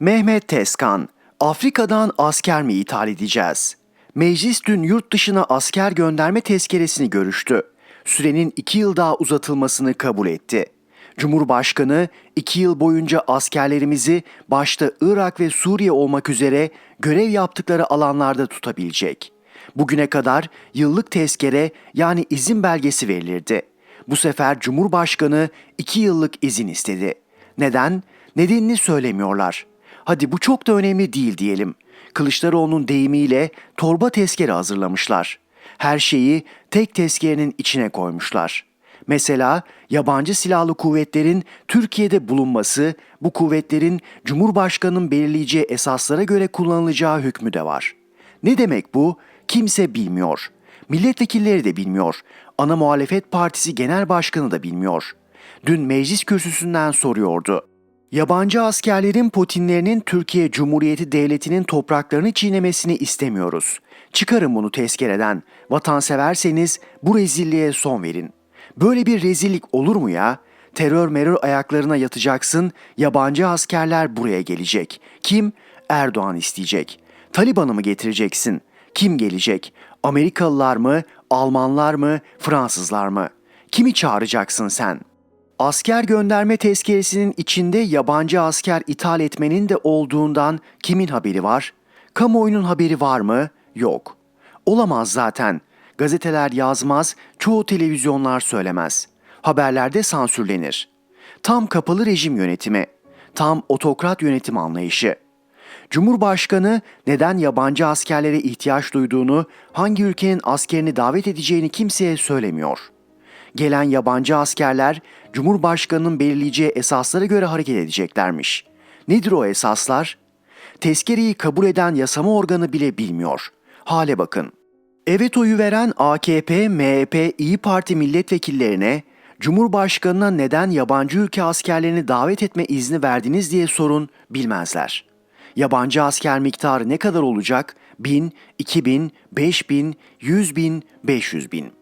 Mehmet Tezkan, Afrika'dan asker mi ithal edeceğiz? Meclis dün yurt dışına asker gönderme tezkeresini görüştü. Sürenin iki yıl daha uzatılmasını kabul etti. Cumhurbaşkanı iki yıl boyunca askerlerimizi başta Irak ve Suriye olmak üzere görev yaptıkları alanlarda tutabilecek. Bugüne kadar yıllık tezkere yani izin belgesi verilirdi. Bu sefer Cumhurbaşkanı iki yıllık izin istedi. Neden? Nedenini söylemiyorlar. Hadi bu çok da önemli değil diyelim. Kılıçdaroğlu'nun deyimiyle torba tezkere hazırlamışlar. Her şeyi tek tezkerenin içine koymuşlar. Mesela yabancı silahlı kuvvetlerin Türkiye'de bulunması, bu kuvvetlerin Cumhurbaşkanı'nın belirleyeceği esaslara göre kullanılacağı hükmü de var. Ne demek bu? Kimse bilmiyor. Milletvekilleri de bilmiyor. Ana muhalefet partisi genel başkanı da bilmiyor. Dün meclis kürsüsünden soruyordu. Yabancı askerlerin Putinlerinin Türkiye Cumhuriyeti Devleti'nin topraklarını çiğnemesini istemiyoruz. Çıkarın bunu tezkereden. Vatanseverseniz bu rezilliğe son verin. Böyle bir rezillik olur mu ya? Terör merör ayaklarına yatacaksın, yabancı askerler buraya gelecek. Kim? Erdoğan isteyecek. Taliban'ı mı getireceksin? Kim gelecek? Amerikalılar mı, Almanlar mı, Fransızlar mı? Kimi çağıracaksın sen?'' Asker gönderme tezkeresinin içinde yabancı asker ithal etmenin de olduğundan kimin haberi var? Kamuoyunun haberi var mı? Yok. Olamaz zaten. Gazeteler yazmaz, çoğu televizyonlar söylemez. Haberlerde sansürlenir. Tam kapalı rejim yönetimi. Tam otokrat yönetim anlayışı. Cumhurbaşkanı neden yabancı askerlere ihtiyaç duyduğunu, hangi ülkenin askerini davet edeceğini kimseye söylemiyor.'' Gelen yabancı askerler Cumhurbaşkanı'nın belirleyeceği esaslara göre hareket edeceklermiş. Nedir o esaslar? Tezkereyi kabul eden yasama organı bile bilmiyor. Hale bakın. Evet oyu veren AKP, MHP, İyi Parti milletvekillerine Cumhurbaşkanına neden yabancı ülke askerlerini davet etme izni verdiniz diye sorun bilmezler. Yabancı asker miktarı ne kadar olacak? 1000, 2000, 5000, 100 bin, 500 bin.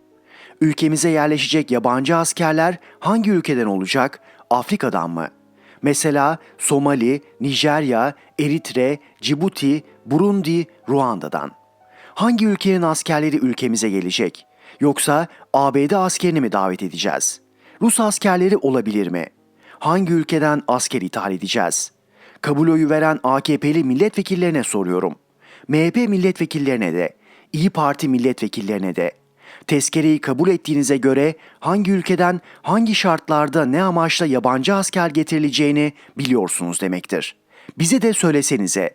Ülkemize yerleşecek yabancı askerler hangi ülkeden olacak? Afrika'dan mı? Mesela Somali, Nijerya, Eritre, Cibuti, Burundi, Ruanda'dan. Hangi ülkenin askerleri ülkemize gelecek? Yoksa ABD askerini mi davet edeceğiz? Rus askerleri olabilir mi? Hangi ülkeden asker ithal edeceğiz? Kabul oyu veren AKP'li milletvekillerine soruyorum. MHP milletvekillerine de, İyi Parti milletvekillerine de, Tezkereyi kabul ettiğinize göre hangi ülkeden hangi şartlarda ne amaçla yabancı asker getirileceğini biliyorsunuz demektir. Bize de söylesenize.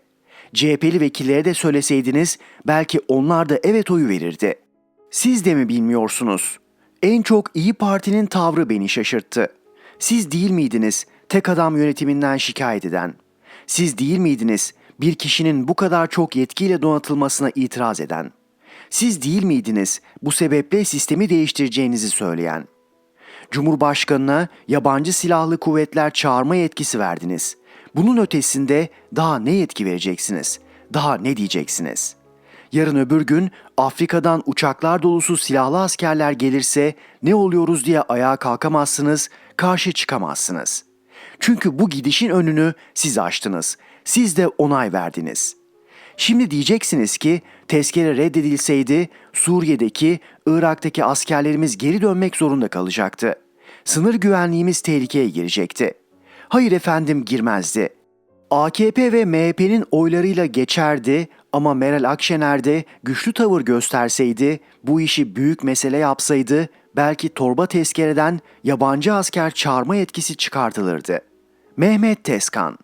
CHP'li vekillere de söyleseydiniz belki onlar da evet oyu verirdi. Siz de mi bilmiyorsunuz? En çok İyi Parti'nin tavrı beni şaşırttı. Siz değil miydiniz tek adam yönetiminden şikayet eden? Siz değil miydiniz bir kişinin bu kadar çok yetkiyle donatılmasına itiraz eden?'' Siz değil miydiniz bu sebeple sistemi değiştireceğinizi söyleyen? Cumhurbaşkanına yabancı silahlı kuvvetler çağırma yetkisi verdiniz. Bunun ötesinde daha ne yetki vereceksiniz? Daha ne diyeceksiniz? Yarın öbür gün Afrika'dan uçaklar dolusu silahlı askerler gelirse ne oluyoruz diye ayağa kalkamazsınız, karşı çıkamazsınız. Çünkü bu gidişin önünü siz açtınız. Siz de onay verdiniz.'' Şimdi diyeceksiniz ki tezkere reddedilseydi Suriye'deki, Irak'taki askerlerimiz geri dönmek zorunda kalacaktı. Sınır güvenliğimiz tehlikeye girecekti. Hayır efendim girmezdi. AKP ve MHP'nin oylarıyla geçerdi ama Meral Akşener de güçlü tavır gösterseydi, bu işi büyük mesele yapsaydı belki torba tezkereden yabancı asker çağırma etkisi çıkartılırdı. Mehmet Tezkan